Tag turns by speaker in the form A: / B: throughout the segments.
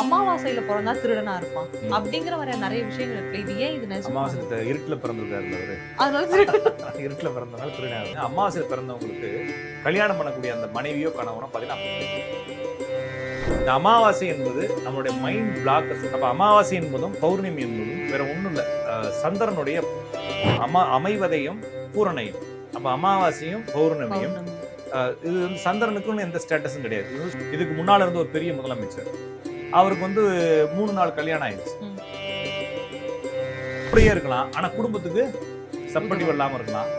A: அமாவாசையில பிறந்தா திருடனா இருப்பான். அப்படிங்கிற வர நிறைய விஷயங்கள் இருக்கு. இது ஏன் இது?
B: அமாவாசை இருட்டில் பிறந்திருக்காருல்ல அவரு
A: அதனால திருடன்
B: இருட்டில் பிறந்தனால திருநாள் அமாவாசையில் பிறந்தவங்களுக்கு கல்யாணம் பண்ணக்கூடிய அந்த மனைவியோ கணவனோ பார்த்தீங்கன்னா இந்த அமாவாசை என்பது நம்மளுடைய மைண்ட் பிளாக் அப்ப அமாவாசை என்பதும் பௌர்ணமி என்பதும் வேற ஒண்ணும் இல்ல. சந்திரனுடைய அமா அமைவதையும் பூரணையும். அப்ப அமாவாசையும் பௌர்ணமியும் இது வந்து சந்திரனுக்குன்னு எந்த ஸ்டேட்டஸும் கிடையாது. இதுக்கு முன்னால இருந்த ஒரு பெரிய முதலமைச்சர். அவருக்கு வந்து மூணு நாள் கல்யாணம் ஆயிடுச்சு. அப்படியே இருக்கலாம். ஆனா குடும்பத்துக்கு சப்போர்ட்டிவ் இல்லாம இருக்கலாம்.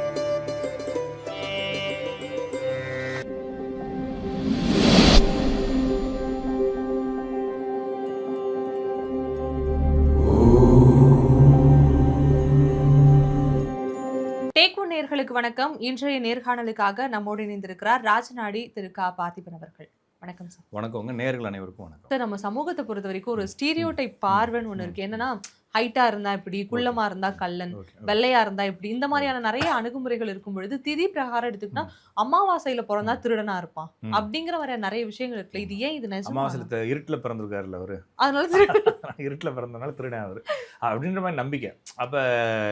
A: நேர்களுக்கு வணக்கம். இன்றைய நேர்காணலுக்காக நம்மோடு இணைந்திருக்கிறார் ராஜநாடி திரு கா. பார்த்திபன் அவர்கள். வணக்கம் சார்.
B: வணக்கம் உங்க நேர்கள் அனைவருக்கும் வணக்கம்.
A: சார் நம்ம சமூகத்தை பொறுத்த வரைக்கும் ஒரு ஸ்டீரியோ டைப் பார்வைன்னு ஒண்ணு இருக்கு. என்னன்னா ஹைட்டா இருந்தா இப்படி குள்ளமா இருந்தா கல்லன். வெள்ளையா இருந்தா இப்படி இந்த மாதிரியான நிறைய அணுகுமுறைகள் இருக்கும் பொழுது திதி பிரகாரம் எடுத்துக்கிட்டா அமாவாசையில பிறந்தா திருடனா இருப்பான்.
B: ம்.
A: அப்படிங்கிற வர நிறைய விஷயங்கள் இருக்குல்ல இது ஏன் இது?
B: அமாவாசையில் இருட்டில் பிறந்திருக்காருல்ல அவரு?
A: அதனால
B: இருட்டில் பிறந்தனால திருடன் அவரு. அப்படின்ற மாதிரி நம்பிக்கை. அப்ப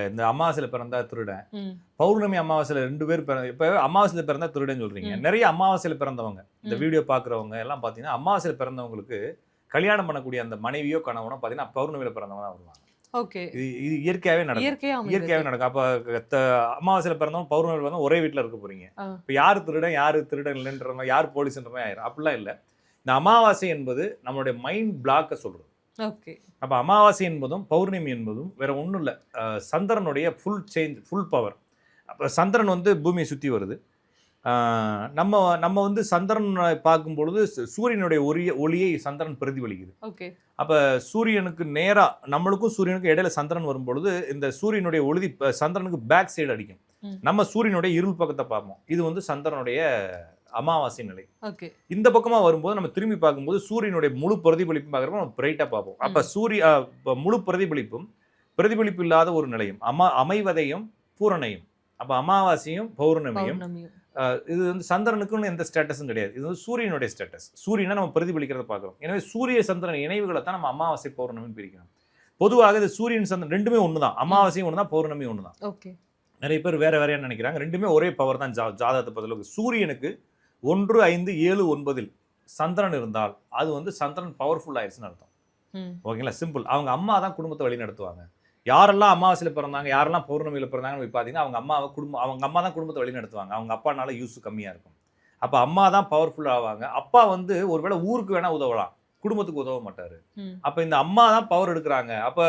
B: இந்த அமாவாசையில் பிறந்தா திருடன். பௌர்ணமி அமாவாசையில் ரெண்டு பேர் பிறந்த இப்ப அமாவாசையில் பிறந்தா திருடன் சொல்றீங்க. நிறைய அமாவாசையில் பிறந்தவங்க. இந்த. வீடியோ பாக்குறவங்க எல்லாம் பாத்தீங்கன்னா அமாவாசையில் பிறந்தவங்களுக்கு கல்யாணம் பண்ணக்கூடிய அந்த மனைவியோ கணவனோ பாத்தீங்கன்னா பௌர்ணமியில பிறந்தவங்க தான் வருவாங்க.
A: ஓகே.
B: இது இயற்கையாவே நடக்கும்.
A: இயற்கையா
B: இயற்கையாவே. நடக்கும். அப்ப அமாவாசையில பிறந்தவங்க பௌர்ணமியில பிறந்தவங்க ஒரே வீட்டுல இருக்க போறீங்க. இப்ப யாரு திருடன் யாரு திருடன் இல்லைன்ற மாதிரி யார் போலீஸ்ன்ற மாதிரி ஆயிரும். அப்படிலாம் இல்ல. இந்த அமாவாசை என்பது நம்மளுடைய மைண்ட் பிளாக்க சொல்றது.
A: ஓகே.
B: அப்ப அமாவாசை என்பதும் பௌர்ணமி என்பதும் வேற ஒண்ணும் இல்ல. சந்திரனுடைய ஃபுல் சேஞ்ச் ஃபுல் பவர் அப்ப சந்திரன் வந்து பூமியை சுத்தி வருது. நம்ம நம்ம வந்து சந்திரன் பார்க்கும் பொழுது சூரியனுடைய ஒளிய ஒளியை சந்திரன் பிரதிபலிக்குது.
A: ஓகே.
B: அப்ப சூரியனுக்கு நேரா நம்மளுக்கும் சூரியனுக்கும் இடையில சந்திரன் வரும் பொழுது இந்த சூரியனுடைய ஒளி சந்திரனுக்கு பேக் சைடு அடிக்கும். நம்ம சூரியனுடைய இருள் பக்கத்தை பார்ப்போம். இது வந்து சந்திரனுடைய அமாவாசை நிலை.
A: ஓகே.
B: இந்த பக்கமா வரும்போது நம்ம திரும்பி பார்க்கும்போது சூரியனுடைய முழு பிரதிபலிப்பும் பார்க்குறப்ப நம்ம பிரைட்டா பார்ப்போம். அப்ப சூரிய முழு பிரதிபலிப்பும் பிரதிபலிப்பு இல்லாத ஒரு நிலையும் அமா அமைவதையும் பூரணையும் அப்ப அமாவாசையும் பௌர்ணமியும். இது வந்து சந்திரனுக்குன்னு எந்த ஸ்டேட்டஸும் கிடையாது. இது வந்து சூரியனுடைய ஸ்டேட்டஸ். சூரியனை நம்ம பிரதிபலிக்கிறத பார்க்குறோம். எனவே சூரிய சந்திரன் இணைவுகளை தான் நம்ம அமாவாசை பௌர்ணமின்னு பிரிக்கணும் பொதுவாக இது சூரியன் சந்திரன் ரெண்டுமே ஒன்று தான் அமாவாசையும் ஒன்று தான் பௌர்ணமியும் ஒன்று தான்
A: ஓகே.
B: நிறைய பேர் வேற வேறையா நினைக்கிறாங்க. ரெண்டுமே ஒரே பவர் தான் ஜா ஜாதகத்தை பொறுத்தளவுக்கு சூரியனுக்கு ஒன்று ஐந்து ஏழு ஒன்பதில் சந்திரன் இருந்தால் அது வந்து சந்திரன் பவர்ஃபுல் ஆயிடுச்சுன்னு அர்த்தம். ஓகேங்களா? சிம்பிள் அவங்க அம்மா தான் குடும்பத்தை வழி நடத்துவாங்க யாரெல்லாம் அமாவாசையில் பிறந்தாங்க யாரெல்லாம் பௌர்ணமியில் பிறந்தாங்கன்னு போய் பார்த்தீங்கன்னா அவங்க அம்மாவை குடும்பம் அவங்க அம்மா தான் குடும்பத்தை வழி நடத்துவாங்க. அவங்க அப்பானால யூஸ் கம்மியாக இருக்கும். அப்போ அம்மா தான் பவர்ஃபுல் ஆவாங்க. அப்பா வந்து ஒருவேளை ஊருக்கு வேணா உதவலாம். குடும்பத்துக்கு உதவ மாட்டாரு. அப்போ இந்த அம்மா தான் பவர் எடுக்கிறாங்க. அப்போ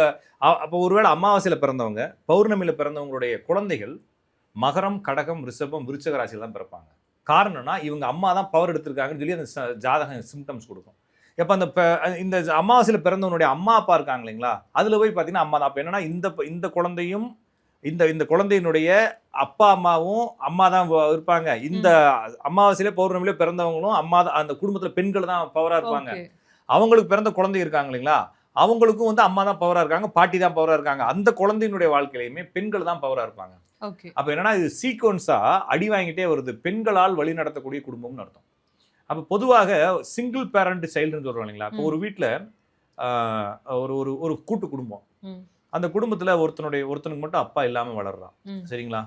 B: அப்போ ஒருவேளை அமாவாசையில் பிறந்தவங்க பௌர்ணமியில் பிறந்தவங்களுடைய குழந்தைகள் மகரம் கடகம் ரிஷபம் விருச்சக ராசியில் தான் பிறப்பாங்க. காரணம்னா இவங்க அம்மா தான் பவர் எடுத்திருக்காங்கன்னு சொல்லி அந்த ஜாதகம் சிம்டம்ஸ் கொடுக்கும். எப்போ அந்த இந்த அமாவாசையில் பிறந்தவனுடைய அம்மா அப்பா இருக்காங்க இல்லைங்களா? அதில் போய் பார்த்தீங்கன்னா அம்மா தான். அப்போ என்னன்னா இந்த இந்த குழந்தையும் இந்த இந்த குழந்தையினுடைய அப்பா அம்மாவும் அம்மா தான் இருப்பாங்க. இந்த அமாவாசையில பௌர்ணமியில பிறந்தவங்களும் அம்மா தான் அந்த குடும்பத்தில் பெண்கள் தான் பவராக இருப்பாங்க. அவங்களுக்கு பிறந்த குழந்தை இருக்காங்க இல்லைங்களா? அவங்களுக்கும் வந்து அம்மா தான் பவரா இருக்காங்க பாட்டி தான் பவரா இருக்காங்க. அந்த குழந்தையினுடைய வாழ்க்கையிலுமே பெண்கள் தான் பவரா இருப்பாங்க. அப்ப என்னன்னா இது சீக்வன்ஸா அடி வாங்கிட்டே வருது. பெண்களால் வழி நடத்தக்கூடிய குடும்பம்னு அர்த்தம். அப்ப பொதுவாக சிங்கிள் பேரண்ட் சைல்டுன்னு சொல்றோம் இல்லைங்களா? இப்போ. ஒரு வீட்டில் ஒரு ஒரு ஒரு கூட்டு குடும்பம். அந்த குடும்பத்துல ஒருத்தனுடைய ஒருத்தனுக்கு மட்டும் அப்பா இல்லாம வளர்றான். சரிங்களா?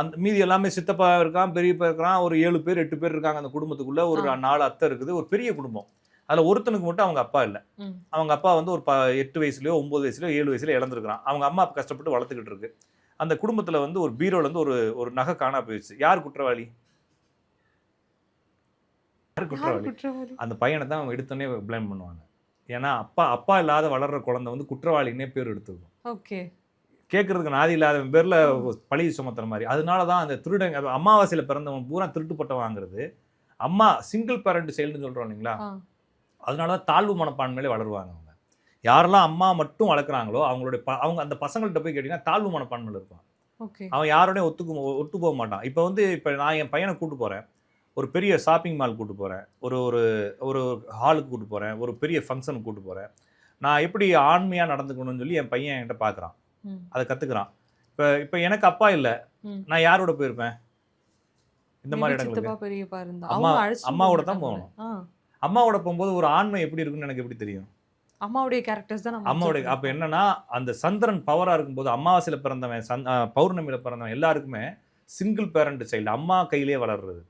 B: அந்த மீதி எல்லாமே சித்தப்பா இருக்கான் பெரியப்பா இருக்கிறான் ஒரு ஏழு பேர் எட்டு பேர் இருக்காங்க அந்த குடும்பத்துக்குள்ள. ஒரு. நாலு அத்தை இருக்குது ஒரு பெரிய குடும்பம். அதுல ஒருத்தனுக்கு மட்டும் அவங்க அப்பா இல்லை. அவங்க அப்பா வந்து ஒரு ப எட்டு வயசுலயோ ஒன்பது வயசுலயோ ஏழு வயசுலயோ இழந்திருக்கிறான். அவங்க அம்மா கஷ்டப்பட்டு வளர்த்துக்கிட்டு இருக்கு. அந்த குடும்பத்துல வந்து ஒரு பீரோல இருந்து ஒரு ஒரு நகை காணா போயிடுச்சு. யார் குற்றவாளி? குற்றவாளி? அந்த பையனை தான் அவங்க எடுத்தோடனே ப்ளேம் பண்ணுவாங்க. ஏன்னா அப்பா அப்பா இல்லாத வளர்ற குழந்தை வந்து குற்றவாளின்னே பேர் எடுத்துக்கும்.
A: ஓகே.
B: கேட்கறதுக்கு நாதி இல்லாத பேர்ல பழி சுமத்துற மாதிரி. அதனால தான் அந்த திருடன் அது அமாவாசையில பிறந்தவன் பூரா திருட்டு பட்டம் வாங்குறது. அம்மா சிங்கிள் பேரண்ட் செயல்னு சொல்றோம் இல்லைங்களா? அதனால தான் தாழ்வு மனப்பான்மையிலே வளருவாங்க அவங்க. யாரெல்லாம் அம்மா மட்டும் வளர்க்குறாங்களோ அவங்களுடைய அவங்க அந்த பசங்கள்கிட்ட போய் கேட்டிங்கன்னா தாழ்வு மனப்பான்மையில் இருப்பான். அவன் யாரோடையும் ஒத்துக்கு ஒத்து போக மாட்டான். இப்போ வந்து இப்போ நான் என் பையனை கூட்டு போகிறேன் ஒரு பெரிய ஷாப்பிங் மால் கூட்டு போகிறேன் ஒரு ஒரு ஒரு ஹாலுக்கு கூட்டு போகிறேன் ஒரு பெரிய ஃபங்க்ஷனுக்கு கூட்டு போகிறேன் நான் எப்படி ஆண்மையாக நடந்துக்கணும்னு சொல்லி என் பையன் என்கிட்ட பார்க்குறான் அதை கற்றுக்குறான் இப்போ இப்போ எனக்கு அப்பா இல்லை. நான் யாரோட போயிருப்பேன்? இந்த மாதிரி இடங்களுக்கு. அம்மா- அம்மாவோட தான்.
A: ஆ.
B: அம்மாவோட போகும்போது ஒரு ஆண்மை எப்படி இருக்குன்னு எனக்கு எப்படி தெரியும்?
A: அம்மாவுடைய கேரக்டர்ஸ் தான்
B: அம்மாவுடைய அப்ப என்னன்னா அந்த சந்திரன் பவரா இருக்கும்போது அமாவாசையில பிறந்தவன் சந் பௌர்ணமியில பிறந்தவன் எல்லாருக்குமே சிங்கிள் பேரண்ட் சைல்டு அம்மா கையிலே வளர்றது.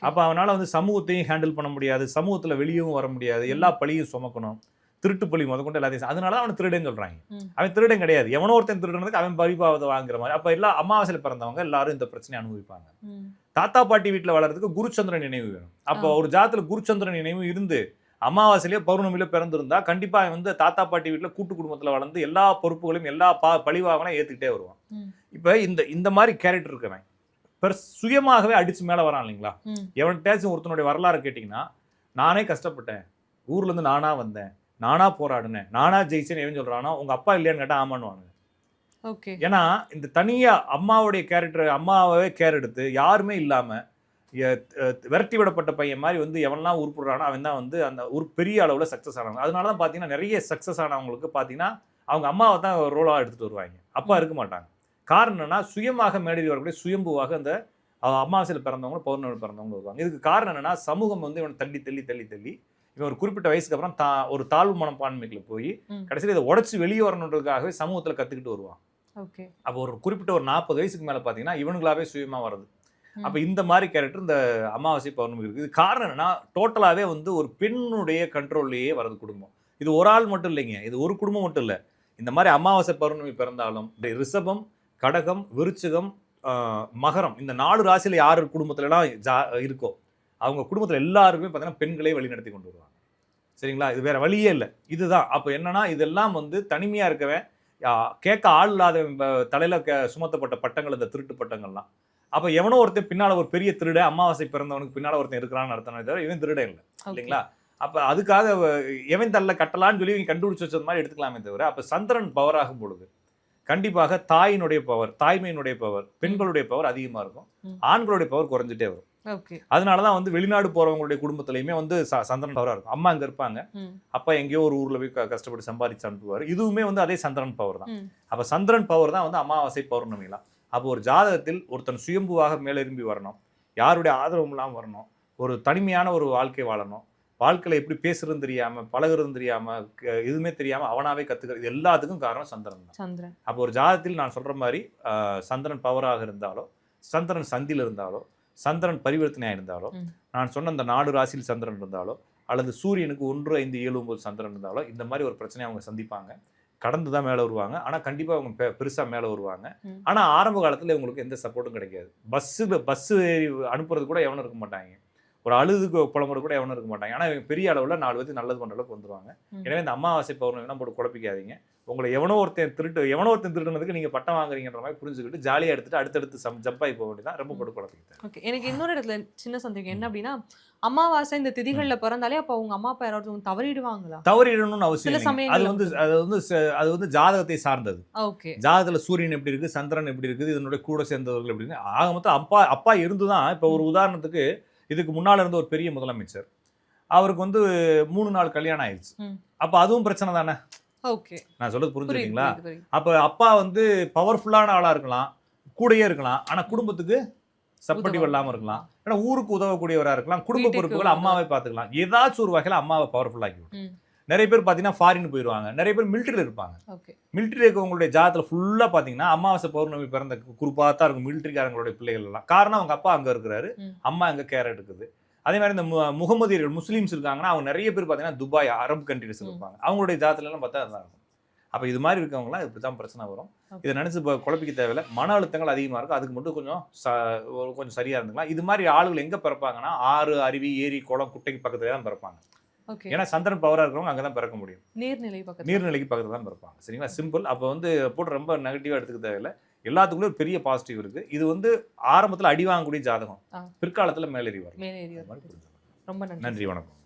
B: அப்ப அவனால வந்து சமூகத்தையும் ஹேண்டில் பண்ண முடியாது. சமூகத்துல வெளியவும் வர முடியாது. எல்லா பழியும் சுமக்கணும். திருட்டு பழி முதற்கொண்டு எல்லாத்தையும் அதனால அவன் திருடன் சொல்றாங்க.
A: ம்.
B: அவன் திருடன் கிடையாது. எவனோ ஒருத்தன் திருடனதுக்கு அவன் பரிபாவத்தை வாங்குற மாதிரி. அப்ப எல்லா அமாவாசையில பிறந்தவங்க எல்லாரும் இந்த பிரச்சனையை அனுபவிப்பாங்க. தாத்தா பாட்டி வீட்டுல வளர்றதுக்கு குருச்சந்திரன் நினைவு வேணும். அப்போ. ஒரு ஜாதத்துல குருச்சந்திரன் நினைவு இருந்து அமாவாசையிலேயே பௌர்ணமியில பிறந்திருந்தா கண்டிப்பா அவன் வந்து தாத்தா பாட்டி வீட்டுல கூட்டு குடும்பத்துல வளர்ந்து எல்லா பொறுப்புகளையும் எல்லா பா பழிவாகனா ஏத்துக்கிட்டே வருவான். இப்ப இந்த இந்த மாதிரி கேரக்டர் இருக்கவன். பெர் சுயமாகவே அடிச்சு மேல வரான் இல்லைங்களா?
A: ம்.
B: எவன்கிட்டயாச்சும் ஒருத்தனுடைய வரலாறு கேட்டிங்கன்னா நானே கஷ்டப்பட்டேன். ஊர்ல இருந்து நானா வந்தேன். நானா போராடினேன். நானா ஜெயிச்சேன்னு எவன் சொல்றானோ உங்க அப்பா இல்லையான்னு கேட்டா ஆமான்னு
A: ஓகே.
B: ஏன்னா இந்த தனியா அம்மாவுடைய கேரக்டர் அம்மாவே கேர் எடுத்து யாருமே இல்லாம எ- அஹ் விரட்டி விடப்பட்ட பையன் மாதிரி வந்து எவன்லாம் உருப்படுறானோ அவன் தான் வந்து அந்த ஒரு பெரிய அளவுல சக்சஸ் ஆனவங்க. அதனால தான் பார்த்தீங்கன்னா நிறைய சக்சஸ் ஆனவங்களுக்கு பார்த்தீங்கன்னா அவங்க அம்மாவை தான் ரோலாக எடுத்துட்டு வருவாங்க. அப்பா இருக்க மாட்டாங்க. காரணம் என்னன்னா சுயமாக மேடையில் வரக்கூடிய சுயம்புவாக அந்த அமாவாசையில் பிறந்தவங்க பௌர்ணமி பிறந்தவங்க வருவாங்க. இதுக்கு காரணம் என்னன்னா சமூகம் வந்து இவன் தள்ளி தள்ளி தள்ளி தள்ளி இவன் ஒரு குறிப்பிட்ட வயசுக்கு அப்புறம் தா ஒரு தாழ்வு மனப்பான்மைக்குள்ள போய். கடைசியில் இதை உடச்சி வெளியே வரணுன்றதுக்காகவே சமூகத்தில் கற்றுக்கிட்டு வருவான்.
A: ஓகே.
B: அப்போ ஒரு குறிப்பிட்ட ஒரு நாற்பது வயசுக்கு மேலே பார்த்தீங்கன்னா இவனுங்களாவே சுயமா வருது. அப்போ இந்த மாதிரி கேரக்டர் இந்த அமாவாசை பௌர்ணமி இருக்குது இது காரணம் என்னன்னா டோட்டலாகவே வந்து ஒரு பெண்ணுடைய கண்ட்ரோல்லையே வருது குடும்பம். இது ஒரு ஆள் மட்டும் இல்லைங்க. இது ஒரு குடும்பம் மட்டும் இல்லை. இந்த மாதிரி அமாவாசை பௌர்ணமி பிறந்தாலும் ரிஷபம் கடகம் விருச்சிகம் மகரம். இந்த நாலு ராசியில யார் குடும்பத்துலலாம் ஜா இருக்கோ அவங்க குடும்பத்தில் எல்லாருக்குமே பார்த்தீங்கன்னா பெண்களே வழிநடத்தி கொண்டு வருவாங்க. சரிங்களா? இது வேற வழியே இல்லை. இதுதான். அப்போ என்னன்னா இதெல்லாம் வந்து தனிமையா இருக்கவன் கேட்க ஆள் இல்லாத தலையில க- சுமத்தப்பட்ட பட்டங்கள் இந்த திருட்டு பட்டங்கள்லாம். அப்ப எவனோ ஒருத்தன் பின்னால ஒரு பெரிய திருட அமாவாசை பிறந்தவனுக்கு பின்னால ஒருத்தன் இருக்கிறான்னு அர்த்தம் தவிர இவன் திருடன் இல்லை. இல்லைங்களா? அப்ப அதுக்காக எவன் தள்ள கட்டலான்னு சொல்லி இவங்க கண்டுபிடிச்சு வச்சது மாதிரி எடுத்துக்கலாமே தவிர அப்ப சந்திரன் பவர் ஆகும் பொழுது கண்டிப்பாக தாயினுடைய பவர் தாய்மையினுடைய பவர் பெண்களுடைய பவர் அதிகமா இருக்கும். ஆண்களுடைய பவர் குறைஞ்சிட்டே வரும்.
A: ஓகே.
B: அதனாலதான் வந்து வெளிநாடு போறவங்களுடைய குடும்பத்திலயுமே வந்து சந்திரன் பவரா இருக்கும். அம்மா அங்க இருப்பாங்க. அப்பா எங்கேயோ ஒரு ஊர்ல போய் கஷ்டப்பட்டு சம்பாதிச்சு அனுப்புவார். இதுவுமே வந்து அதே சந்திரன் பவர் தான். அப்ப சந்திரன் பவர் தான் வந்து அமாவாசை பௌர்ணமிலாம் அப்போ ஒரு ஜாதகத்தில் ஒருத்தன் சுயம்புவாக மேலெரும்பி வரணும். யாருடைய ஆதரவும் இல்லாமல் வரணும். ஒரு தனிமையான ஒரு வாழ்க்கை வாழணும். வாழ்க்கையில எப்படி பேசுறதுன்னு தெரியாம பழகுறதுன்னு தெரியாம க- எதுவுமே தெரியாம அவனாவே கத்துக்கிறது இது எல்லாத்துக்கும் காரணம் சந்திரன் தான்.
A: சந்திரன்.
B: அப்போ ஒரு ஜாதகத்தில் நான் சொல்ற மாதிரி சந்திரன் பவராக இருந்தாலோ சந்திரன் சந்தியில் இருந்தாலோ சந்திரன் பரிவர்த்தனையாக இருந்தாலோ.
A: நான்
B: சொன்ன அந்த நாடு ராசியில் சந்திரன் இருந்தாலோ அல்லது சூரியனுக்கு ஒன்று ஐந்து ஏழு ஒன்பது சந்திரன் இருந்தாலோ இந்த மாதிரி ஒரு பிரச்சனையை அவங்க சந்திப்பாங்க. கடந்து தான் மேலே வருவாங்க. ஆனால் கண்டிப்பாக அவங்க பெ பெருசாக மேலே வருவாங்க. ஆனால் ஆரம்ப காலத்தில் இவங்களுக்கு எந்த சப்போர்ட்டும் கிடைக்காது. பஸ்ஸு பஸ்ஸு அனுப்புறது கூட எவனும் இருக்க மாட்டாங்க. ஒரு அழுதுக்கு புலம்புறது கூட எவனும் இருக்க மாட்டாங்க. ஆனால் பெரிய அளவில் நாலு பேருக்கு நல்லது பண்ணுற அளவுக்கு வந்துருவாங்க. எனவே இந்த அமாவாசை பௌர்ணமிலாம் போட்டு குழப்பிக்காதீங்க. உங்களை எவனோ ஒருத்தன் திருட்டு எவனோ ஒருத்தன் திருடுனதுக்கு நீங்கள் பட்டம் வாங்குறீங்கன்ற மாதிரி புரிஞ்சுக்கிட்டு ஜாலியாக எடுத்துட்டு அடுத்தடுத்து சம் ஜம்பாகி போக வேண்டியதான் ரொம்ப போட்டு குழப்பிக்கிட்டேன்
A: ஓகே. எனக்கு இன்னொரு இடத்துல சின்ன சந்தேகம். என்ன அப்படின்னா அமாவாசை இந்த திதிகள்ல பிறந்தாலே அப்ப உங்க அம்மா அப்பா யாராவது தவறிடுவாங்க
B: தவறிடணும்னு அவசியம். அது வந்து அது வந்து அது வந்து ஜாதகத்தை சார்ந்தது.
A: ஓகே.
B: ஜாதகத்துல சூரியன் எப்படி இருக்கு சந்திரன் எப்படி இருக்குது இதனுடைய கூட சேர்ந்தவர்கள் எப்படி ஆக மொத்தம் அப்பா அப்பா இருந்துதான். இப்போ ஒரு உதாரணத்துக்கு இதுக்கு முன்னால இருந்த ஒரு பெரிய முதலமைச்சர். அவருக்கு வந்து மூணு நாள் கல்யாணம் ஆயிடுச்சு. அப்ப அதுவும் பிரச்சனை தானே?
A: ஓகே.
B: நான் சொல்றது புரிஞ்சுக்கிங்களா. அப்ப அப்பா வந்து பவர்ஃபுல்லான ஆளா இருக்கலாம் கூடயே இருக்கலாம் ஆனா குடும்பத்துக்கு சப்போர்ட்டிவ்
A: உதவ-
B: இல்லாம இருக்கலாம். ஏன்னா ஊருக்கு உதவக்கூடியவரா இருக்கலாம் குடும்ப பொறுப்புகளை அம்மாவே பாத்துக்கலாம் ஏதாச்சும் ஒரு வகையில அம்மாவை பவர்ஃபுல்லாக்கி விடும். நிறைய பேர் பாத்தீங்கன்னா ஃபாரின் போயிடுவாங்க நிறைய பேர் மிலிட்டரியில் இருப்பாங்க. மிலிட்டரி இருக்கவங்களுடைய ஜாதத்தில் ஃபுல்லாக பார்த்தீங்கன்னா அமாவாசை பௌர்ணமி பிறந்த குரூப்பாக தான் இருக்கும் மிலிட்டரிக்காரங்களுடைய பிள்ளைகள் எல்லாம் காரணம் அவங்க அப்பா அங்கே இருக்கிறாரு. அம்மா அங்கே கேர் எடுக்குது அதே மாதிரி இந்த முகமதியர்கள் முஸ்லீம்ஸ் இருக்காங்கன்னா அவங்க நிறைய பேர் பார்த்தீங்கன்னா துபாய் அரபு கண்ட்ரிஸ். இருப்பாங்க. அவங்களுடைய ஜாதத்துல எல்லாம் பார்த்தா அதுதான் இருக்கும். அப்போ இது மாதிரி இருக்கவங்களாம் இப்படி தான் பிரச்சனை வரும். இதை நினச்சி இப்போ குழப்பிக்க தேவையில்ல. மன அழுத்தங்கள் அதிகமாக இருக்கும். அதுக்கு மட்டும் கொஞ்சம் ச கொஞ்சம் சரியாக இருந்துக்கலாம். இது மாதிரி ஆளுகள் எங்கே பிறப்பாங்கன்னா ஆறு அருவி ஏரி குளம் குட்டைக்கு பக்கத்துல தான் பிறப்பாங்க. ஏன்னா சந்திரன் பவராக இருக்கிறவங்க அங்கே தான் பிறக்க முடியும்.
A: நீர்நிலை பக்கத்துல.
B: நீர்நிலைக்கு பக்கத்துல தான் பிறப்பாங்க. சரிங்களா? சிம்பிள் அப்போ வந்து போட்டு ரொம்ப நெகட்டிவாக எடுத்துக்க தேவையில்ல. எல்லாத்துக்குள்ளே ஒரு பெரிய பாசிட்டிவ் இருக்கு. இது வந்து ஆரம்பத்தில் அடி வாங்கக்கூடிய ஜாதகம். பிற்காலத்தில் மேலேறி வரும்.
A: ரொம்ப
B: நன்றி வணக்கம்.